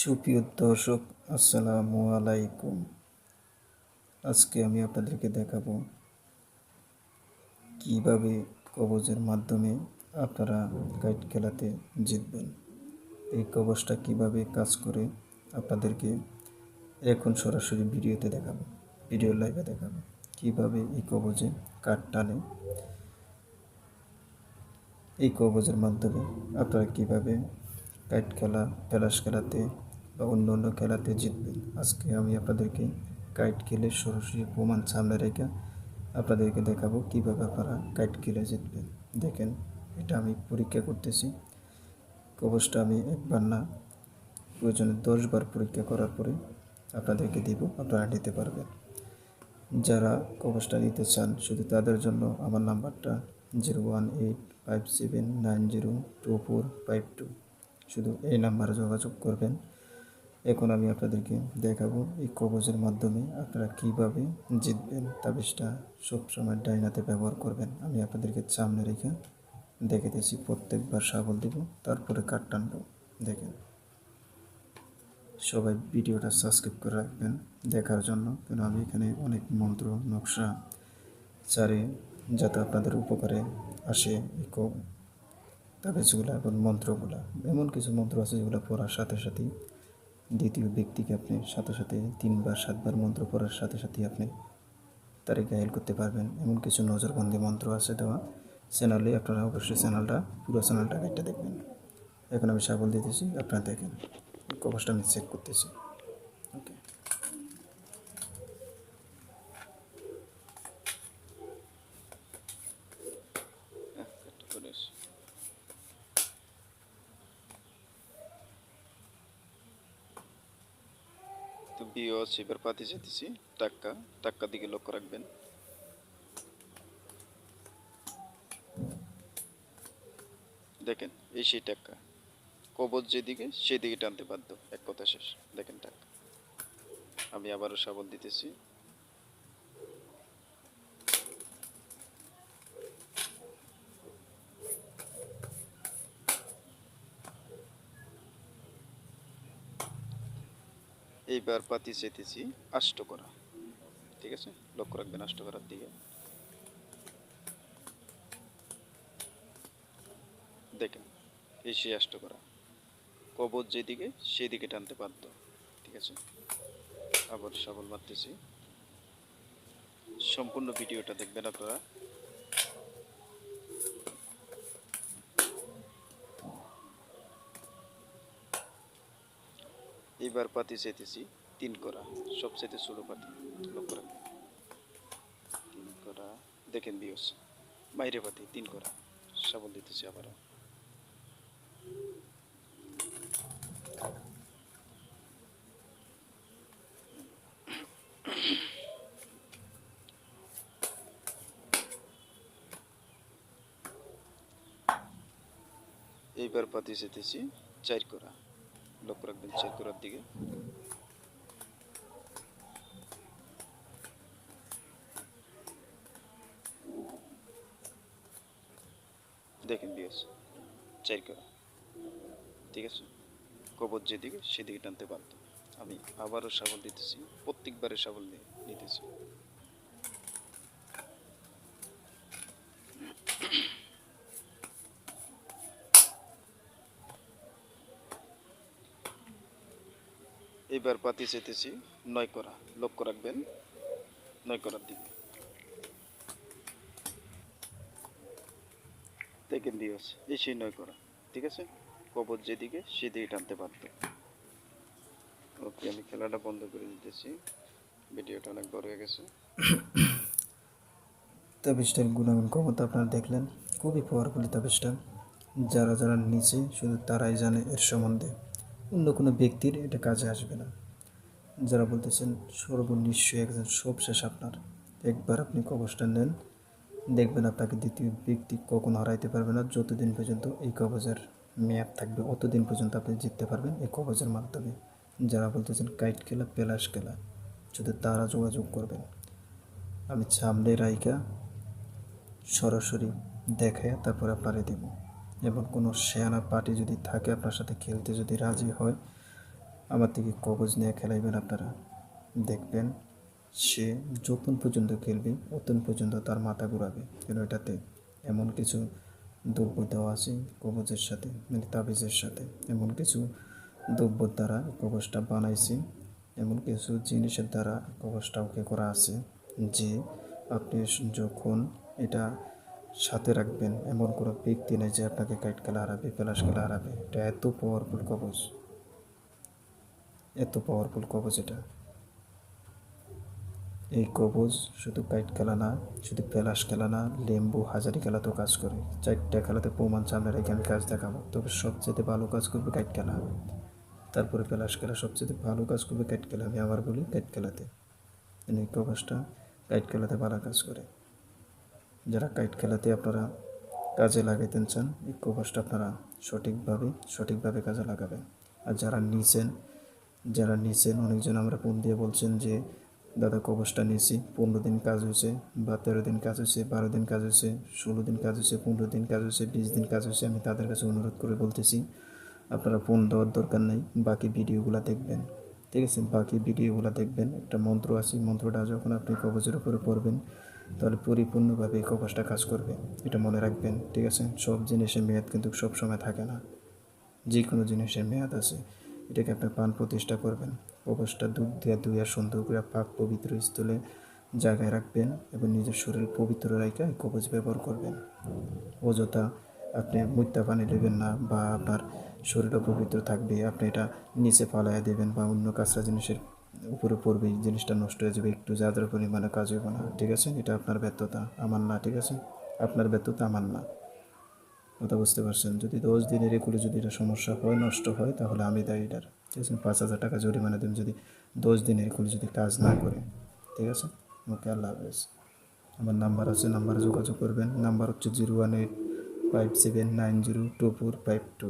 সুপ্রিয় দর্শক, আসসালামু আলাইকুম। আজকে আমি আপনাদেরকে দেখাবো কীভাবে কবজের মাধ্যমে আপনারা কাইট খেলাতে জিতবেন। এই কবজটা কীভাবে কাজ করে আপনাদেরকে এখন সরাসরি ভিডিওতে দেখাবো, ভিডিও লাইভে দেখাবো কীভাবে এই কবজে কাঠ টানে। এই কবজের মাধ্যমে আপনারা কীভাবে কাইট খেলা পেলাস খেলাতে বা অন্য অন্য খেলাতে জিতবেন আজকে আমি আপনাদেরকে কাইট খেলে সরাসরি প্রমাণ সামনে রেখে আপনাদেরকে দেখাবো কীভাবে আপনারা কাইট খেলে জিতবেন। দেখেন, এটা আমি পরীক্ষা করতেছি। কবজটা আমি একবার না, প্রয়োজনে দশবার পরীক্ষা করার পরে আপনাদেরকে দিব, আপনারা নিতে পারবেন। যারা কবজটা নিতে চান, শুধু তাদের জন্য আমার নাম্বারটা zero one eight five seven nine zero two four five two. শুধু এই নাম্বারে যোগাযোগ করবেন। এখন আমি আপনাদেরকে দেখাবো এই কবজের মাধ্যমে আপনারা কীভাবে জিতবেন তাবিজটা সবসময় ডাইনাতে ব্যবহার করবেন। আমি আপনাদেরকে সামনে রেখে দেখাতেছি প্রত্যেকবার সাবল দিব, তারপরে কাট টানবো। দেখেন, সবাই ভিডিওটা সাবস্ক্রাইব করে রাখবেন দেখার জন্য। কেন, আমি এখানে অনেক মন্ত্র, নকশা চারে যাতে আপনাদের উপকারে আসে এই ক- তাবিজগুলো এবং মন্ত্রগুলা, এমন কিছু মন্ত্র আছে যেগুলো পড়ার সাথে সাথেই দ্বিতীয় ব্যক্তিকে আপনি সাথে সাথে তিনবার, সাতবার মন্ত্র পড়ার সাথে সাথে আপনি তারে গায়েল করতে পারবেন এমন কিছু নজরবন্দি মন্ত্র আছে দেওয়া। চ্যানেলে আপনারা অবশ্যই চ্যানেলটা, পুরো চ্যানেলটা গাইডটা দেখবেন। এখন আমি সাবল দিতেছি, আপনারা দেখেন কভারটা আমি চেক করতেছি ওকে তো বিও শিবের পাতি যেতেছি, টাক্কা টাক্কার দিকে লক্ষ্য রাখবেন। দেখেন, এই সেই টাক্কা। কবর যেদিকে, সেদিকে টানতে বাধ্য। এক কথা শেষ। দেখেন টাক্কা। আমি আবারও সাবল দিতেছি। এইবার পাতি চেতেছি আষ্ট করা ঠিক আছে? লক্ষ্য রাখবেন আষ্ট করার দিকে। দেখেন, এই সেই আষ্ট করা কবজ যেদিকে সেদিকে টানতে বাধ্য। ঠিক আছে? আবার সবল মারতেছি। সম্পূর্ণ ভিডিওটা দেখবেন আপনারা। এইবার পাতি চাইতেছি তিন করা সবচাইতে ছোট পাতি, লক্ষ্য রাখবেন। তিন করা, দেখেন বিয়স বাইরে পাতি তিন করা, সাবল দিতেছি আবারও। এইবার পাতি যেতেছি চার করা। লক্ষ্য রাখবেন করার দিকে। দেখেন বিয়স চার করা। ঠিক আছে? কবর যেদিকে, সেদিকে টানতে বাধ্য। আমি আবারও সাবল দিতেছি, প্রত্যেকবারে সাবল নিতেছি। এইবার পাতি চেতেছি নয় করা, লক্ষ্য রাখবেন, নয় করার দিকে। দেখেন দিওস এই সেই নয় করা, ঠিক আছে? কবর যেদিকে, সেদিকে টানতে পারত। ওকে, আমি খেলাটা বন্ধ করে দিতেছি। ভিডিওটা অনেক বড় হয়ে গেছে। তাবিজটার গুণাগুণ ক্ষমতা আপনারা দেখলেন, খুবই পাওয়ারফুল তাবিজটা যারা যারা নিচে, শুধু তারাই জানে এর সম্বন্ধে। অন্য কোনো ব্যক্তির এটা কাজে আসবে না। যারা বলতেছেন সর্বনিশ্চয় একজন সব শেষ আপনার। একবার আপনি কবজটা নেন, দেখবেন আপনাকে দ্বিতীয় ব্যক্তি কখন হারাইতে পারবে না। যতদিন পর্যন্ত এই কবজের মেয়াদ থাকবে, অতদিন পর্যন্ত আপনি জিততে পারবেন এই কবজের মাধ্যমে। যারা বলতেছেন, কাইট খেলা, পেলাস খেলা শুধু তারা যোগাযোগ করবেন। আমি সামনে রাইকা সরাসরি দেখায় তারপরে আপনারে দেব। এবং কোনো শেয়ানা পার্টি যদি থাকে আপনার সাথে খেলতে যদি রাজি হয়, আমার থেকে কবজ নিয়ে খেলাইবেন আপনারা। দেখবেন সে যতন পর্যন্ত খেলবে, অতন পর্যন্ত তার মাথা ঘুরাবে। কেন এটাতে এমন কিছু দ্রব্য দেওয়া আছে কবজের সাথে মানে তাবিজের সাথে। এমন কিছু দ্রব্যর দ্বারা কবজটা বানাইছি, এমন কিছু জিনিসের দ্বারা কবজটা ওকে করা আছে যে আপনি যখন এটা সাথে রাখবেন, এমন কোনো ব্যক্তি নেই যে আপনাকে কাইট খেলা হারাবে পেলাস খেলা হারাবে। এটা এত পাওয়ারফুল কবজ। এত পাওয়ারফুল কবজ এটা। এই কবজ শুধু কাইট খেলা না, শুধু পেলাস খেলা না, লেম্বু হাজারি খেলাতেও কাজ করে। চারটা খেলাতে প্রমাণ সামনে রেখে আমি কাজ দেখাবো। তবে সবচেয়ে ভালো কাজ করবে কাইট খেলা। তারপরে পেলাস খেলা, সবচেয়ে ভালো কাজ করবে কাইট খেলা। আমি আবার বলি কাইট খেলাতে। এই কবজটা কাইট খেলাতে ভালো কাজ করে। যারা কাইট খেলাতে আপনারা কাজে লাগাইতেন চান, এই কবজটা আপনারা সঠিকভাবে সঠিকভাবে কাজে লাগাবেন। আর যারা নিছেন যারা নিছেন, অনেকজন আমরা ফোন দিয়ে বলছেন যে, দাদা কবজটা নিয়েছি পনেরো দিন কাজ হয়েছে, বা তেরো দিন কাজ হয়েছে, বারো দিন কাজ হয়েছে, ষোলো দিন কাজ হয়েছে, পনেরো দিন কাজ হয়েছে, বিশ দিন কাজ হয়েছে, আমি তাদের কাছে অনুরোধ করে বলতেছি, আপনারা ফোন দেওয়ার দরকার নেই, বাকি ভিডিওগুলো দেখবেন। ঠিক আছে? বাকি ভিডিওগুলো দেখবেন, একটা মন্ত্র আছে, মন্ত্রটা যখন আপনি কবচের উপরে পড়বেন তাহলে পরিপূর্ণভাবে এই কবজটা কাজ করবে। এটা মনে রাখবেন, ঠিক আছে? সব জিনিসের মেয়াদ কিন্তু সব সময় থাকে না। যে কোনো জিনিসের মেয়াদ আছে। এটাকে আপনি পান প্রতিষ্ঠা করবেন। কবচটা দুধ দিয়ে ধুইয়া সুন্দর করে পাক পবিত্র স্থলে জায়গায় রাখবেন এবং নিজের শরীর পবিত্র রেখে কবচ ব্যবহার করবেন। অযথা আপনি মুত্যা পানি নেবেন না বা আপনার শরীরও পবিত্র থাকবে। আপনি এটা নিচে ফালাইয়া দেবেন বা অন্য কাঁচরা জিনিসের উপরে পড়বে, জিনিসটা নষ্ট হয়ে যাবে, একটু যাদের পরিমাণে কাজ হবে না, ঠিক আছে? এটা আপনার ব্যর্থতা, আমার না, ঠিক আছে? আপনার ব্যর্থতা আমার না। কথা বুঝতে পারছেন? যদি দশ দিনের একুলে যদি এটা সমস্যা হয়, নষ্ট হয়, তাহলে আমি দায়ী এটার, ঠিক আছে? পাঁচ হাজার টাকা জরিমানা দেবেন যদি দশ দিনের একুলে যদি কাজ না করে ঠিক আছে? ওকে, আল্লাহ হাফেজ। আমার নাম্বার আছে, নাম্বারে যোগাযোগ করবেন। নাম্বার হচ্ছে zero one eight five seven nine zero two four five two.